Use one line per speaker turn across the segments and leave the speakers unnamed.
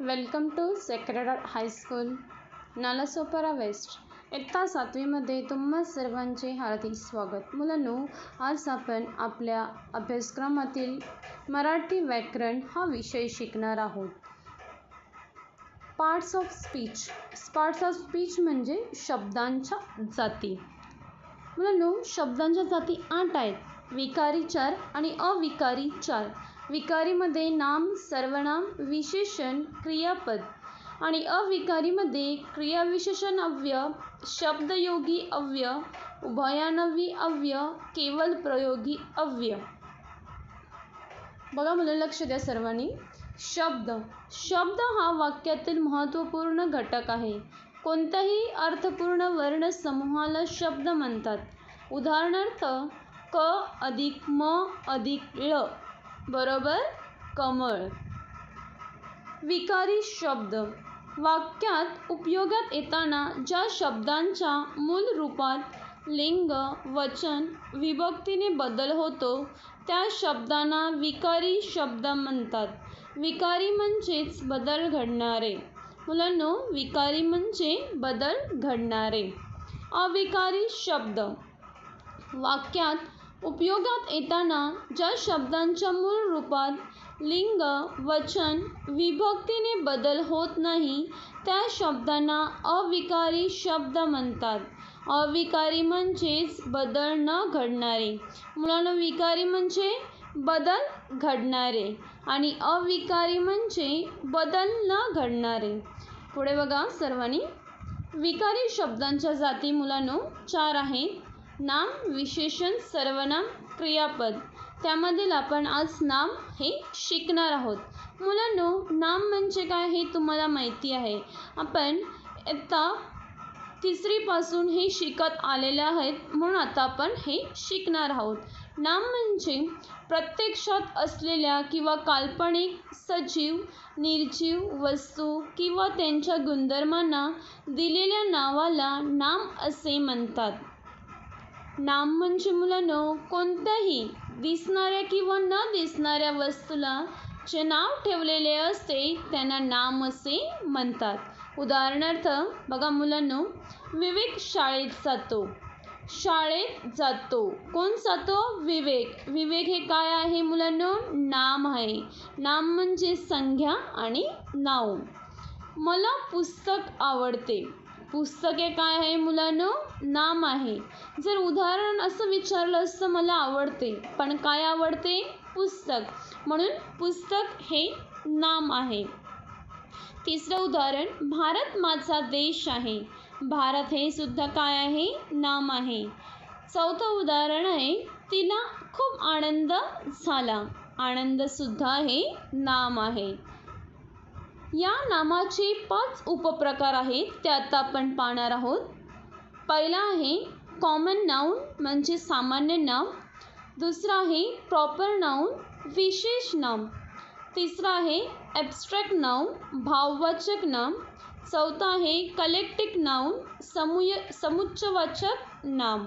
Welcome to sacred high school Nalasopara west. इयत्ता सातवीमध्ये तुम्हा सर्वांचे हार्दिक स्वागत. मुलांनो आज आपण आपल्या अभ्यासक्रमातील मराठी व्याकरण हा विषय शिकणार आहोत. Parts of speech parts of speech म्हणजे शब्दांच्या जाती. मुलांनो शब्दांच्या जाती आठ आहेत. विकारी चार आणि अविकारी चार. विकारीमध्ये नाम सर्वनाम विशेषण क्रियापद. आणि अविकारीमध्ये क्रियाविशेषण अव्यय शब्दयोगी अव्यय उभयानवी अव्यय केवल प्रयोगी अव्यय बघा मुलं लक्ष द्या सर्वांनी. शब्द. शब्द हा वाक्यातील महत्त्वपूर्ण घटक आहे. कोणत्याही अर्थपूर्ण वर्ण समूहाला शब्द म्हणतात. उदाहरणार्थ क अधिक म अधिक ळ. बरोबर? कमळ. विकारी शब्द. वाक्यात उपयोगात येताना ज्या शब्दांच्या मूल रूपात लिंग वचन विभक्तीने बदल होतो त्या शब्दांना विकारी शब्द म्हणतात. विकारी म्हणजेच बदल घडणारे. मुलांनो विकारी म्हणजे बदल घडणारे. अविकारी शब्द. वाक्यात उपयोगात येताना ज्या शब्दांच्या मूळ रूपात लिंग वचन विभक्तीने बदल होत नाही त्या शब्दांना अविकारी शब्द म्हणतात. अविकारी म्हणजेच बदल न घडणारे. मुलांना विकारी म्हणजे बदल घडणारे आणि अविकारी म्हणजे बदल न घडणारे. पुढे बघा सर्वांनी. विकारी शब्दांच्या जाती मुलांनो चार आहेत. नाम विशेषण सर्वनाम क्रियापद. त्यामधील आपण आज नाम हे शिकणार आहोत. मुलांनो नाम म्हणजे काय हे तुम्हाला माहिती आहे. आपण आता तिसरीपासून हे शिकत आलेले आहेत म्हणून आता आपण हे शिकणार आहोत. नाम म्हणजे प्रत्यक्षात असलेल्या किंवा काल्पनिक सजीव निर्जीव वस्तू किंवा त्यांच्या गुणधर्मांना दिलेल्या नावाला नाम असे म्हणतात. नाम म्हणजे मुलांनो कोणत्याही दिसणाऱ्या किंवा न दिसणाऱ्या वस्तूला जे नाव ठेवलेले असते त्यांना नाम असे म्हणतात. उदाहरणार्थ बघा मुलांनो विवेक शाळेत जातो. शाळेत जातो. कोण जातो? विवेक. विवेक हे काय आहे मुलांनो? नाम आहे. नाम म्हणजे संज्ञा आणि नाव. मला पुस्तक आवडते. पुस्तके काय आहे मुलांनो? नाम आहे. जर उदाहरण असं विचारलं असतं मला आवडते पण काय आवडते? पुस्तक. म्हणून पुस्तक हे नाम आहे. तिसरं उदाहरण भारत माझा देश आहे. भारत हे सुद्धा काय आहे? नाम आहे. चौथं उदाहरण आहे तिला खूप आनंद झाला. आनंद सुद्धा हे नाम आहे. या नामाचे पाच उपप्रकार आहेत ते आता आपण पाहणार आहोत. पहिला आहे कॉमन नाऊन म्हणजे सामान्य नाम. दुसरा आहे प्रॉपर नाऊन विशेष नाम. तिसरा आहे ॲबस्ट्रॅक्ट नाऊन भाववाचक नाम. चौथा आहे कलेक्टिक नाऊन समूय समुच्चवाचक नाम.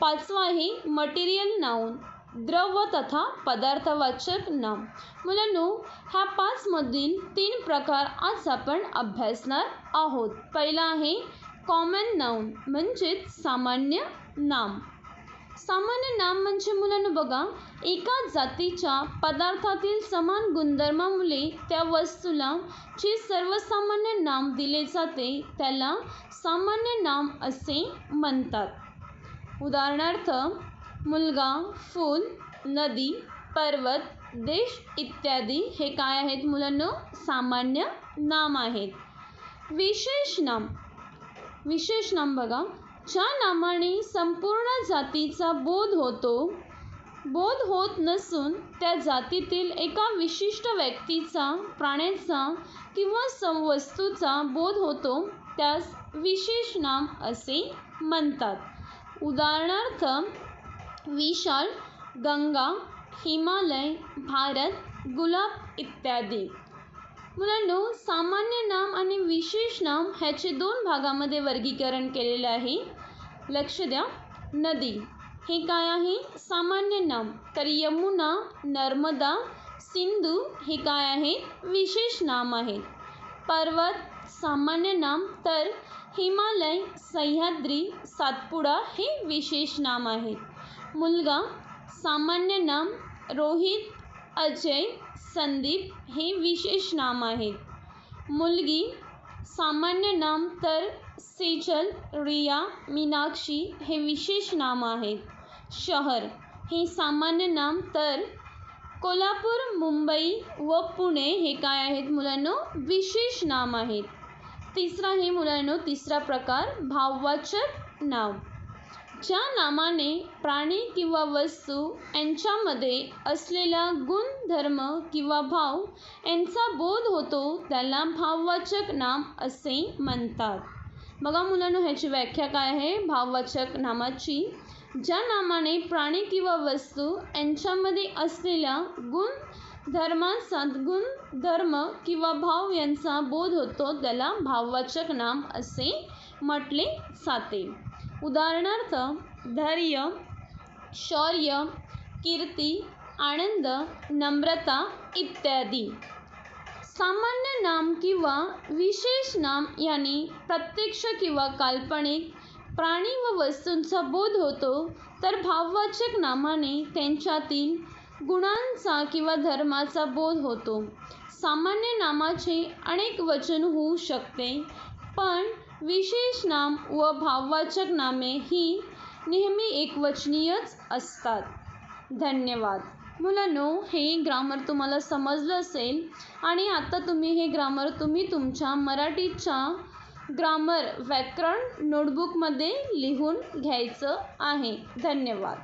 पाचवा आहे मटेरियल नाऊन द्रव तथा पदार्थवाचक नाम मुलांनो ह्या पाचमधील तीन प्रकार आज आपण अभ्यासणार आहोत. पहिला आहे कॉमन नाऊन म्हणजेच सामान्य नाम. सामान्य नाम म्हणजे मुलांना बघा एका जातीच्या पदार्थातील समान गुणधर्मामुळे त्या वस्तूला जे सर्वसामान्य नाम दिले जाते त्याला सामान्य नाम असे म्हणतात. उदाहरणार्थ मुलगा फूल नदी पर्वत देश इत्यादी हे काय आहेत मुलांनो? सामान्य नाम आहेत. विशेष नाम. विशेष नाम बघा. ज्या नामाने संपूर्ण जातीचा बोध होतो बोध होत नसून त्या जातीतील एका विशिष्ट व्यक्तीचा प्राण्याचा किंवा संवस्तूचा बोध होतो त्यास विशेष नाम असे म्हणतात. उदाहरणार्थ विशाल गंगा हिमालय भारत गुलाब इत्यादी. मुलांनो सामान्य नाम आणि विशेष नाम ह्याचे दोन भागामध्ये वर्गीकरण केलेले आहे. लक्ष द्या. नदी. हे काय आहे? सामान्य नाम. तर यमुना नर्मदा सिंधू हे काय आहेत विशेष नाम आहेत पर्वत. सामान्य नाम. तर हिमालय सह्याद्री सातपुडा हे विशेष नाम आहेत मुलगा सामान्य नाम रोहित अजय संदीप हे विशेष नाम आहेत मुलगी सामान्य नाम तर सेजल रिया मीनाक्षी हे विशेष नाम आहेत शहर हे सामान्य नाम तर कोल्हापूर मुंबई व पुणे हे काय आहेत मुलांनो? विशेष नाम आहेत. तिसरा हे मुलांनो तिसरा प्रकार भाववाचक नाव. ज्या नामाने प्राणी किंवा वस्तू यांच्यामध्ये असलेला गुणधर्म किंवा भाव यांचा बोध होतो त्याला भाववाचक नाम असे म्हणतात. बघा मुलांनो ह्याची व्याख्या काय आहे? भाववाचक नामाची. ज्या नामाने प्राणी किंवा वस्तू यांच्यामध्ये असलेल्या गुण धर्माचा गुणधर्म किंवा भाव यांचा बोध होतो त्याला भाववाचक नाम असे म्हटले जाते. उदाहरणार्थ धैर्य शौर्य कीर्ती आनंद नम्रता इत्यादी. सामान्य नाम किंवा विशेष नाम यांनी प्रत्यक्ष किंवा काल्पनिक प्राणी व वस्तूंचा बोध होतो तर भाववाचक नामाने त्यांच्यातील गुणांचा किंवा धर्माचा बोध होतो. सामान्य नामाचे अनेक वचन होऊ शकते पण विशेष नाम व भाववाचक नामे ही नेहमी एकवचनीयच असतात. धन्यवाद. मुलांनो हे ग्रामर तुम्हाला समजलं असेल आणि आता तुम्ही हे ग्रामर तुम्ही तुमच्या मराठीच्या ग्रामर व्याकरण नोटबुकमध्ये लिहून घ्यायचं आहे. धन्यवाद.